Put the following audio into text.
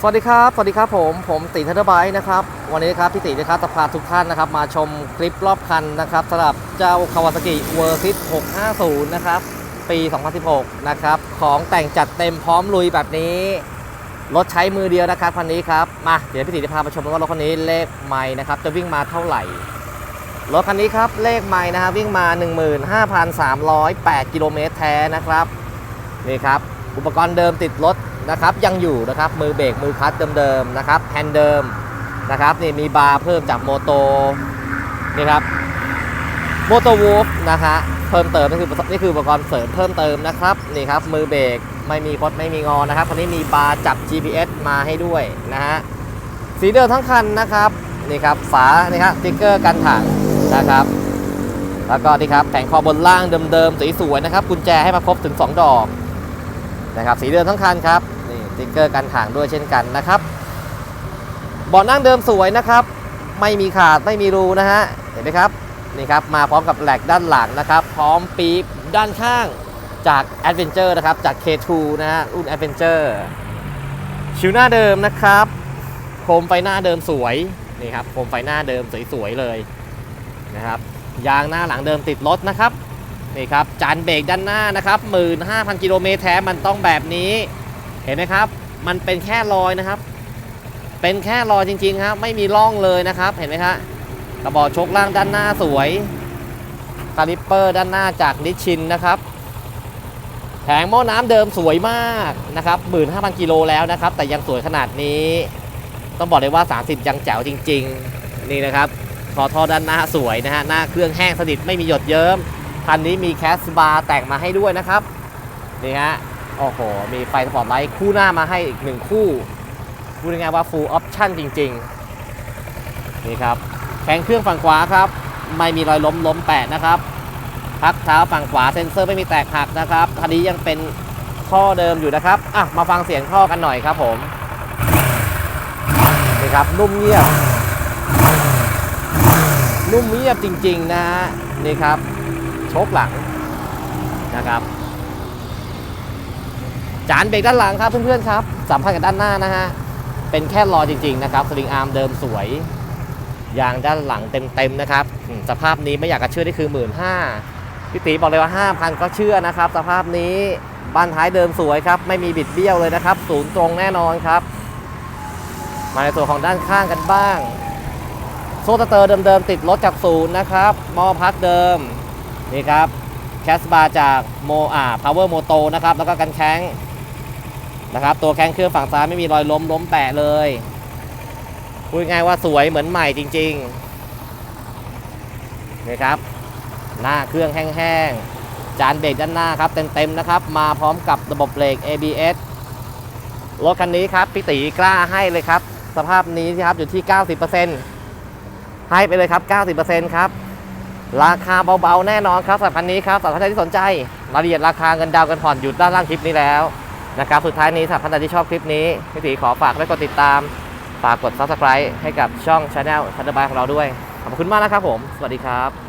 สวัสดีครับ สวัสดีครับผม ผมตีทัตเตอร์ไบค์นะครับ วันนี้นะครับพี่ตีนะครับจะพาทุกท่านนะครับมาชมคลิปรอบคันนะครับสำหรับเจ้าคาวาซากิเวอร์ซิต650 นะครับ ปี 2016 นะครับ ของแต่งจัดเต็มพร้อมลุยแบบนี้ รถใช้มือเดียวนะครับคันนี้ครับ มา เดี๋ยวพี่ตีจะพามาชมว่ารถคันนี้เลขไมล์นะครับ จะวิ่งมาเท่าไหร่ รถคันนี้ครับเลขไมล์นะครับวิ่งมา 15,308 กิโลเมตรแท้นะครับ นี่ครับ อุปกรณ์เดิมติดรถนะครับยังอยู่นะครับมือเบรกมือคลัตช์เดิมๆนะครับแฮนด์เดิมนะครับนี่มีบาร์เพิ่มจากโมโตนี่ครับโมโตวูฟนะฮะเพิ่มเติมนี่คือนี่คืออุปกรณ์เสริมเพิ่มเติมนะครับนี่ครับมือเบรกไม่มีคดไม่มีงอนะครับคันนี้มีบาร์จับ GPS มาให้ด้วยนะฮะสีเดิมทั้งคันนะครับนี่ครับฝานี่ครับสติ๊กเกอร์กันถังนะครับ แล้วก็นี่ครับแผงคอบนล่างเดิมๆสีสวยนะครับกุญแจให้มาครบถึง 2 ดอก นะครับสีเดิมทั้งคันครับนี่ติ๊กเกอร์กันถางด้วยเช่นกันนะครับเบาะนั่งเดิมสวยนะครับ ไม่มีขาดไม่มีรูนะฮะเห็นไหมครับนี่ครับมาพร้อมกับแหลกด้านหลังนะครับ พร้อมปี๊บด้านข้างจาก Adventure นะครับจาก K2 นะฮะรุ่น Adventure ชิวหน้าเดิมนะครับ โคมไฟหน้าเดิมสวยนี่ครับโคมไฟหน้าเดิมสวยๆเลยนะครับยางหน้าหลังเดิมติดรถนะครับ นี่ครับจานเบรกด้านหน้านะครับ15,000กิโลเมตรแท้มันต้องแบบนี้เห็นไหมครับ มันเป็นแค่รอยนะครับ เป็นแค่รอยจริงๆครับไม่มีร่องเลยนะครับ เห็นไหมครับกระบอกชกล่างด้านหน้าสวยคาลิปเปอร์ด้านหน้าจากนิชินนะครับแผงหม้อน้ำเดิมสวยมากนะครับ15,000กิโลแล้วนะครับ แต่ยังสวยขนาดนี้ ต้องบอกเลยว่า 30 ยังแจ๋วจริง ๆ นี่นะครับคอท่อด้านหน้าสวยนะฮะหน้าเครื่องแห้งสนิทไม่มีหยดเยิ้ม คันนี้มีแคสบาร์แต่งมาให้ด้วยนะครับ นี่ฮะ โอ้โห มีไฟสปอตไลท์คู่หน้ามาให้อีกหนึ่งคู่ พูดง่ายๆว่า full option จริง ๆ นี่ครับ แข้งเครื่องฝั่งขวาครับ ไม่มีรอยล้มล้มแปะนะครับพักเท้าฝั่งขวาเซ็นเซอร์ไม่มีแตกหักนะครับ คันนี้ยังเป็นท่อเดิมอยู่นะครับ อะ มาฟังเสียงท่อกันหน่อยครับผม นี่ครับ นุ่มเงียบ นุ่มเงียบจริง ๆ นะฮะ นี่ครับ โชคหลังนะครับ จานเบรกด้านหลังครับเพื่อนๆครับ สัมพันธ์กับด้านหน้านะฮะ เป็นแค่รอจริง ๆ นะครับ สลิงอาร์มเดิมสวย ยางด้านหลังเต็มๆนะครับ สภาพนี้ไม่อยากจะเชื่อนี่คือ 1 5ื่นพี่ตีบอกเลยว่า 5,000 ก็เชื่อนะครับ สภาพนี้บ้านท้ายเดิมสวยครับ ไม่มีบิดเบี้ยวเลยนะครับ ศูนย์ตรงแน่นอนครับ มาในส่วนของด้านข้างกันบ้าง โซ่สเตอร์เดิมๆติดรถจากศูนย์นะครับมอพักเดิม นี่ครับแคสบาร์จากโมอ่าพาวเวอร์โมโตนะครับ แล้วก็กันแข้งนะครับ ตัวแข้งเครื่องฝั่งซ้ายไม่มีรอยล้มล้มแปะเลยพูดง่ายๆว่าสวยเหมือนใหม่จริงๆนี่ครับ หน้าเครื่องแห้งๆ จานเบรกด้านหน้าครับเต็มๆนะครับ มาพร้อมกับระบบเบรก ABS รถคันนี้ครับพี่ตีกล้าให้เลยครับ สภาพนี้นะครับอยู่ที่ 90%ให้ไปเลยครับ 90%ครับ ราคาเบาๆแน่นอนครับสำหรับคันนี้ครับสำหรับท่านที่สนใจรายละเอียดราคาเงินดาวกันผ่อนอยู่ด้านล่างคลิปนี้แล้วนะครับสุดท้ายนี้สำหรับท่านใดที่ชอบคลิปนี้พี่ตีขอฝากไว้กดติดตามฝากกด subscribe ให้กับช่อง Channel ทันเดอร์บายของเราด้วย ขอบคุณมากนะครับผม สวัสดีครับ